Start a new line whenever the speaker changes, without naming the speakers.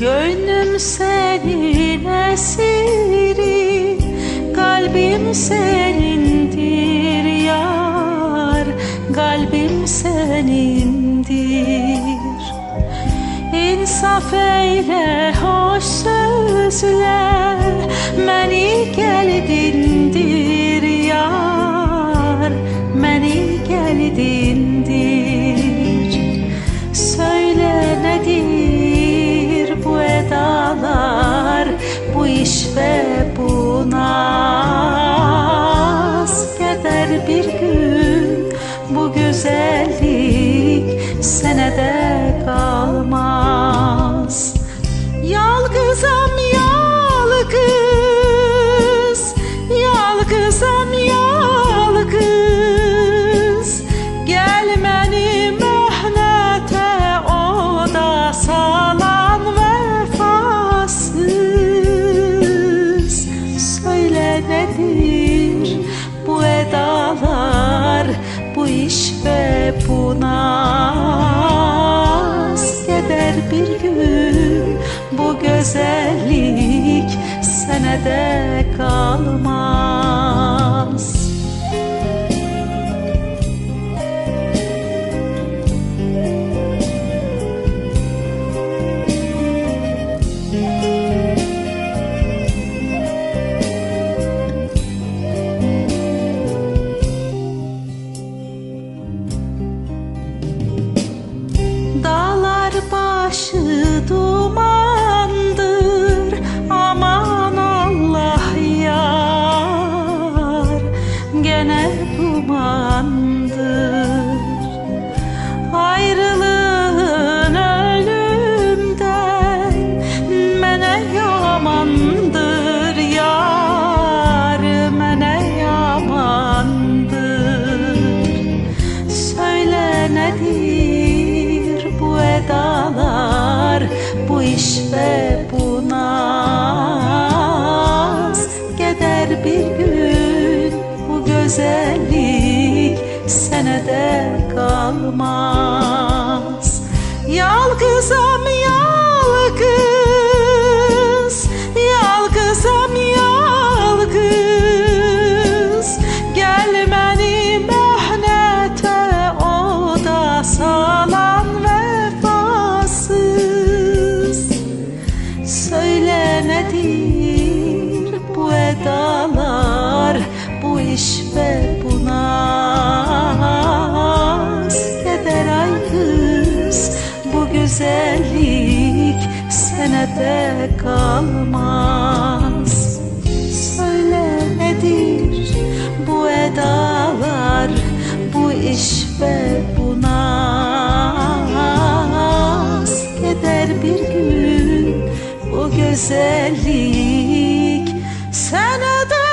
Gönlüm senin esiri Kalbim senindir yar Kalbim senindir. İnsaf eyle hoş sözle Beni gel dindir yar. Bir gün bu güzellik senede kalmaz. Yalgızam yalgız Yalgızam yalgız. Gelmeni mehnete o da salan vefasız. Söyle nedir bu edalar Bu iş ve bu naz Keder bir gün. Bu güzellik senede kalmaz başı dumandır. Aman Allah yar Gene dumandır. Ayrılığın ölümden Mene yamandır. Yar Mene yamandır. Söyle nedir bu edalar Bu iş ve bu naz Keder bir gün bu güzellik Senede kalmaz. Yalgız nedir bu edalar Bu iş ve bu naz. Keder aygız bu güzellik Senede kalmaz. Söyle nedir bu edalar Bu iş ve bu naz? Keder bir gün bu güzellik Senede